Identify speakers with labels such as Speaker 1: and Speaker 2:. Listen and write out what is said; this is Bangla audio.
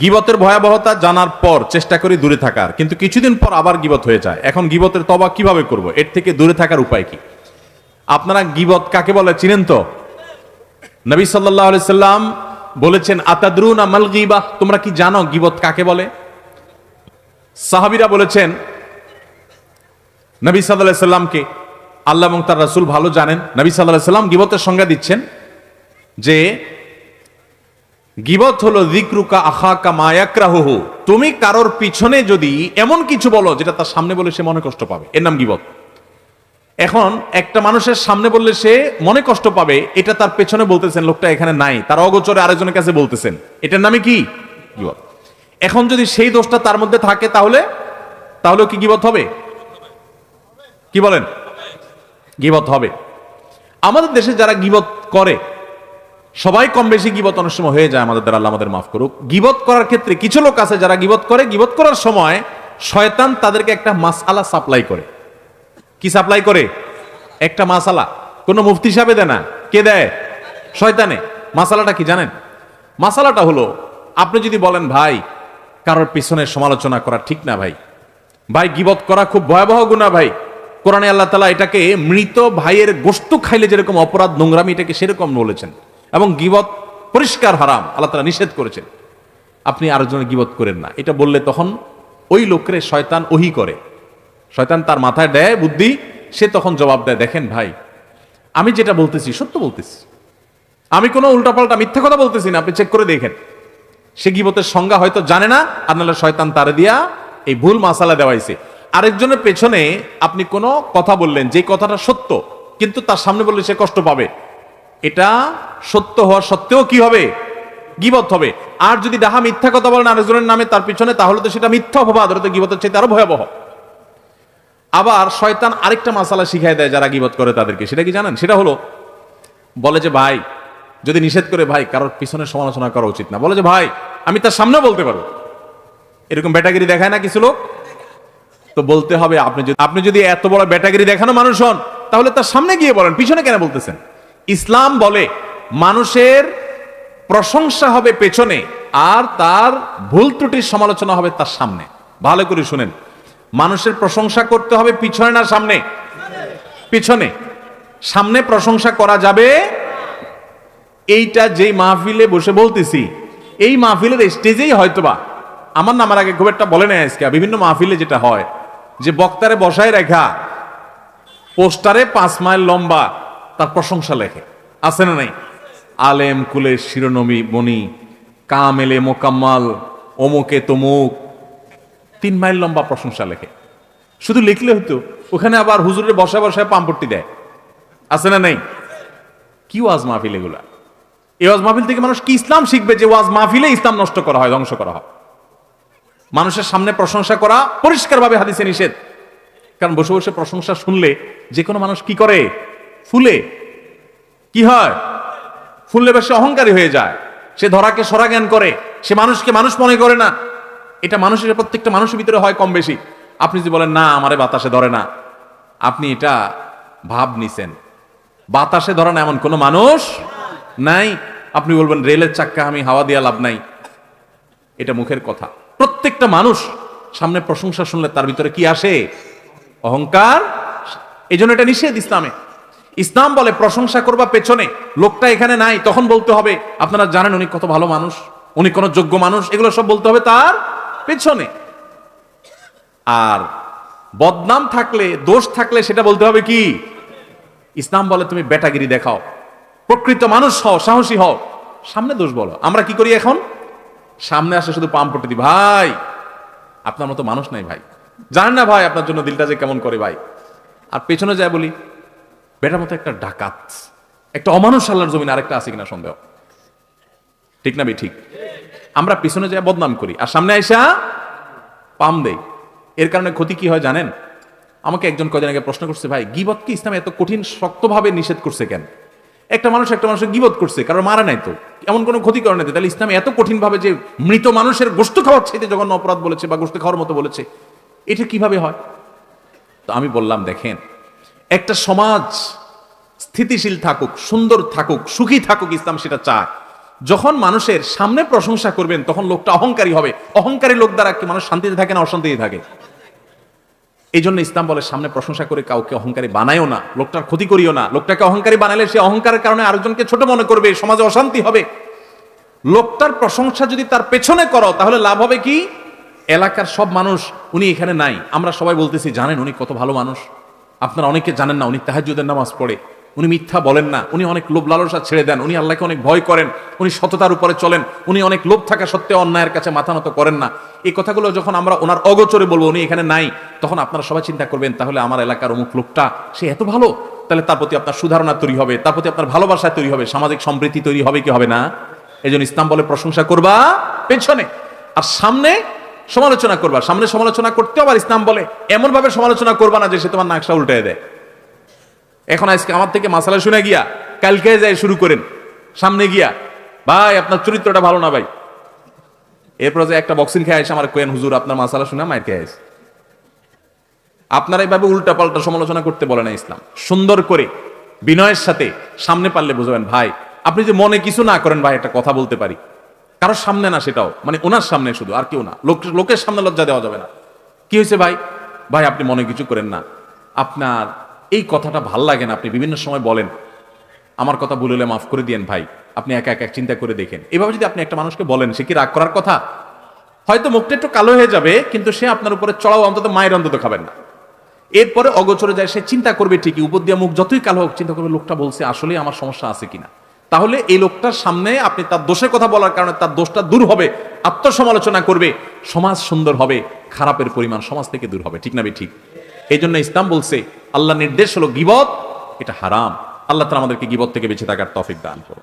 Speaker 1: গিবতের ভয়াবহতা জানার পর চেষ্টা করি দূরে থাকার। কিন্তু কিছুদিন পর আবার গিবত হয়ে যায়। এখন গিবতের তবা কীভাবে করব? এর থেকে দূরে থাকার উপায় কি? আপনারা গিবত কাকে বলে চিনেন তো? নবী সাল্লাহ সাল্লাম বলেছেন, আতাদ্রুন আমাল গিবা? তোমরা কি জানো গিবত কাকে বলে? সাহাবিরা বলেছেন, নবী সাল্লাহ সাল্লামকে, আল্লাহ এবং তার রাসূল ভালো জানেন। নবী সাল্লাহ সাল্লাম গিবতের সংজ্ঞা দিচ্ছেন যে গিবত হলো দিকরুকা আখাকা মায়াকরাহু তুমি কারোর পিছনে যদি এমন কিছু বলো যেটা তার সামনে বলে সে মনে কষ্ট পাবে। এর নাম গিবত। এখন একটা মানুষের সামনে বললে সে মনে কষ্ট পাবে, এটা তার পেছনে বলতেছেন, লোকটা এখানে নাই, তার অগোচরে আরেকজনের কাছে বলতেছেন। এটার নামে কি? গিবত। এখন যদি সেই দোষটা তার মধ্যে থাকে তাহলে তাহলে কি গিবত হবে? কি বলেন? গিবত হবে। আমাদের দেশে যারা গিবত করে সবাই কম বেশি গিবত অনেক সময় হয়ে যায় আমাদের দ্বারা, আল্লাহ আমাদের মাফ করুক। গিবত করার ক্ষেত্রে কিছু লোক আছে যারা গিবত করে। গিবত করার সময় শয়তান তাদেরকে একটা মাসালা সাপ্লাই করে। কি সাপ্লাই করে? একটা মাসালা। কোনো মুফতি সাহেবে দেয় না। কে দেয়? শয়তানে। মাসালাটা কি জানেন? মাসালাটা হলো, আপনি যদি বলেন, ভাই, কারোর পিছনে সমালোচনা করা ঠিক না ভাই। ভাই, গিবত করা খুব ভয়াবহ গুণা ভাই। কোরআনে আল্লাহ তালা এটাকে মৃত ভাইয়ের গোস্ত খাইলে যেরকম অপরাধ, নোংরামি এটাকে সেরকম বলেছেন। এবং গিবত পরিষ্কার হারাম, আল্লাহ তালা নিষেধ করেছেন। আপনি আরেকজনের গিবত করেন না। এটা বললে তখন ওই লোকের শয়তান ওহি করে। শয়তান তার মাথায় দেয় বুদ্ধি, সে তখন জবাব দেয়, দেখেন ভাই, আমি যেটা বলতেছি সত্য বলতেছি। আমি কোনো উল্টাপাল্টা মিথ্যা কথা বলতেছি না, আপনি চেক করে দেখেন। সে গিবতের সংজ্ঞা হয়তো জানে না নাহলে শয়তান তারে দিয়া এই ভুল মাসালা দেওয়াইছে। আরেকজনের পেছনে আপনি কোনো কথা বললেন যে কথাটা সত্য, কিন্তু তার সামনে বললে সে কষ্ট পাবে। এটা সত্য হওয়ার সত্ত্বেও কি হবে? গিবত হবে। আর যদি ডাহা মিথ্যা কথা বলেন আরেকজনের নামে তার পিছনে, তাহলে তো সেটা মিথ্যা অপবাদ। ওটা তো গিবতের চাইতে আরও ভয়াবহ। আবার শয়তান আরেকটা মাসালা শিখাই দেয় যারা গিবত করে তাদেরকে। সেটা কি জানেন? সেটা হলো, বলে যে, ভাই, যদি নিষেধ করে, ভাই, কারোর পিছনে সমালোচনা করা উচিত না। বলে যে, ভাই, আমি তার সামনেও বলতে পারব। এরকম ব্যাটাগিরি দেখায় না কিছু লোক? তো বলতে হবে, আপনি যদি আপনি যদি এত বড় ব্যাটাগিরি দেখানো মানুষ হন, তাহলে তার সামনে গিয়ে বলেন। পিছনে কেন বলতেছেন? ইসলাম বলে, মানুষের প্রশংসা হবে পেছনে আর তার ভুল ত্রুটির সমালোচনা হবে তার সামনে। ভালো করে শুনেন। মানুষের প্রশংসা করতে হবে পিছনে না সামনে? পিছনে। সামনে প্রশংসা করা যাবে? এইটা যেই মাহফিলে বসে বলতেছি, এই মাহফিলের স্টেজেই হয়তোবা। আমার নামার আগে খুব একটা বলে নেয় আজকে, বিভিন্ন মাহফিলে যেটা হয়, যে বক্তারে বসায় রেখা, পোস্টারে পাঁচ মাইল লম্বা তার প্রশংসা লেখে। আছে না নাই? আলেম কুলের শিরোনমী, বনি, কামেলে, মোকাম্মাল, অমুকে, তমুক। তিন মাইল লম্বা প্রশংসা লেখে। শুধু লিখলে হতো, ওখানে আবার হুজুরের বসা বসায় পাম্পট্টি দেয়। আছে না নাই? কি ওয়াজ মাহফিল এগুলা? এই ওয়াজ মাহফিল থেকে মানুষ কি ইসলাম শিখবে যে ওয়াজ মাহফিলে ইসলাম নষ্ট করা হয়, ধ্বংস করা হয়? মানুষের সামনে প্রশংসা করা পরিষ্কারভাবে হাদিসে নিষেধ। কারণ বসে বসে প্রশংসা শুনলে যে কোনো মানুষ কি করে? ফুলে, কি হয়? ফুললে বেশি অহংকারী হয়ে যায়। সে ধরাকে সরা জ্ঞান করে, সে মানুষকে মানুষ মনে করে না। এটা মানুষের, প্রত্যেকটা মানুষের ভিতরে হয় কম বেশি। আপনি যদি বলেন, না, আমারে বাতাসে ধরে না। আপনি এটা ভাব নিছেন। বাতাসে ধরে না এমন কোনো মানুষ নাই। আপনি বলবেন, রেলের চাক্কা, আমি হাওয়া দিয়া লাভ নাই। এটা মুখের কথা। প্রত্যেকটা মানুষ সামনে প্রশংসা শুনলে তার ভিতরে কি আসে? অহংকার। এই জন্য এটা নিষেধ ইসলামে। ইসলাম বলে, প্রশংসা করবা পেছনে। লোকটা এখানে নাই, তখন বলতে হবে, আপনারা জানেন উনি কত ভালো মানুষ, উনি কোন যোগ্য মানুষ, এগুলো সব বলতে হবে তার পেছনে। আর বদনাম থাকলে, দোষ থাকলে সেটা বলতে হবে কি? ইসলাম বলে, তুমি বেটাগিরি দেখাও। প্রকৃত মানুষ হও, সাহসী হও। সামনে দোষ বলো। আমরা কি করি এখন? সামনে আসে শুধু পাম পটে দি ভাই, আপনার মতো মানুষ নাই ভাই। জানেন না ভাই, আপনার জন্য দিলটা যে কেমন করে ভাই। আর পেছনে যায় বলি বেটার মতো একটা ডাকাত, একটা অমানুষ আল্লাহর জমিন আরেকটা আছে কিনা সন্দেহ? ঠিক না ঠিক আমরা পিছনে যাই বদনাম করি, আর সামনে আইসা পাম দেই। এর কারণে ক্ষতি কি হয় জানেন? আমাকে একজন কদিন আগে প্রশ্ন করছে, ভাই, গিবত কি ইসলাম এত কঠিন, শক্তভাবে নিষেধ করছে কেন? একটা মানুষ একটা মানুষের গিবত করছে কারণ মারা নাই তো। এমন কোনো ক্ষতি করে নাই তাহলে ইসলাম এত কঠিন ভাবে যে মৃত মানুষের গোস্ত খাওয়ার চাইতে জঘন্য অপরাধ বলেছে বা গোস্ত খাওয়ার মতো বলেছে, এটা কীভাবে হয়? তো আমি বললাম, দেখেন একটা সমাজ স্থিতিশীল থাকুক, সুন্দর থাকুক, সুখী থাকুক ইসলাম সেটা চায়। যখন মানুষের সামনে প্রশংসা করবেন, তখন লোকটা অহংকারী হবে। অহংকারী লোক দ্বারা কি মানুষ শান্তিতে থাকে না অশান্তিতে থাকে? এই জন্য ইসলাম বলে, সামনে প্রশংসা করে কাউকে অহংকারী বানায়ও না, লোকটার ক্ষতি করিও না। লোকটাকে অহংকারী বানালে সে অহংকারের কারণে আরেকজনকে ছোট মনে করবে, সমাজে অশান্তি হবে। লোকটার প্রশংসা যদি তার পেছনে করো, তাহলে লাভ হবে কি? এলাকার সব মানুষ, উনি এখানে নাই। আমরা সবাই বলতেছি, জানেন, উনি কত ভালো মানুষ। আপনারা অনেকে জানেন না, উনি তাহাজুদের নামাজ পড়ে। উনি মিথ্যা বলেন না, উনি অনেক লোভ লালসা ছেড়ে দেন, উনি আল্লাহকে অনেক ভয় করেন, উনি সততার উপরে চলেন, উনি অনেক লোভ থাকা সত্ত্বেও অন্যায়ের কাছে মাথা নত করেন না। এই কথাগুলো যখন আমরা ওনার অগোচরে বলব, উনি এখানে নাই, তখন আপনারা সবাই চিন্তা করবেন, তাহলে আমার এলাকার অমুক লোকটা, সে এত ভালো? তাহলে তার প্রতি আপনার সুধারণা তৈরি হবে, তার প্রতি আপনার ভালোবাসা তৈরি হবে, সামাজিক সম্প্রীতি তৈরি হবে কি হবে না? এই জন্য ইসলাম বলে প্রশংসা করবা পেছনে। আর সামনে সমালোচনা করবা, সামনে সমালোচনা করতে আবার ইসলাম বলে এমন ভাবে সমালোচনা করবা না যে সে তোমার নাকশা উল্টে দেয়। এখন আজকে আমার থেকে মাসালা শুনে গিয়া, কালকে যায় শুরু করেন, সামনে গিয়া, ভাই, আপনার চরিত্রটা ভালো না ভাই। এরপর যে একটা বক্সিং খেয়ে আসে আমার কোয়েন, হুজুর, আপনার মাসালা শুনে মায়ের খেয়ে আসে আপনারা এইভাবে উল্টা পাল্টা সমালোচনা করতে বলে না ইসলাম। সুন্দর করে, বিনয়ের সাথে, সামনে পারলে বুঝবেন, ভাই, আপনি যে মনে কিছু না করেন, ভাই, একটা কথা বলতে পারি। কারোর সামনে না সেটাও মানে ওনার সামনে শুধু, আর কেউ না। লোক লোকের সামনে লজ্জা দেওয়া যাবে না। কি হয়েছে ভাই? ভাই, আপনি মনে কিছু করেন না। আপনার এই কথাটা ভালো লাগে না, আপনি বিভিন্ন সময় বলেন। আমার কথা ভুল হলে মাফ করে দিয়েন ভাই। আপনি একা একা চিন্তা করে দেখেন। এভাবে যদি আপনি একটা মানুষকে বলেন, সে কি রাগ করার কথা? হয়তো মুখটা একটু কালো হয়ে যাবে, কিন্তু সে আপনার উপরে চড়াও অন্তত মায়ের অন্তত খাবেন না। এরপরে অগোচরে যায়, সে চিন্তা করবে ঠিকই, উপর দিয়ে মুখ যতই কালো হোক, চিন্তা করবে লোকটা বলছে আসলে আমার সমস্যা আছে কিনা। তাহলে এই লোকটার সামনে আপনি তার দোষের কথা বলার কারণে তার দোষটা দূর হবে, আত্মসমালোচনা করবে, সমাজ সুন্দর হবে, খারাপের পরিমাণ সমাজ থেকে দূর হবে, ঠিক না ঠিক এই জন্য ইসলাম বলছে আল্লাহ নির্দেশ হলো গিবত, এটা হারাম। আল্লাহ তালা আমাদেরকে গিবত থেকে বেঁচে থাকার তফিক দান করো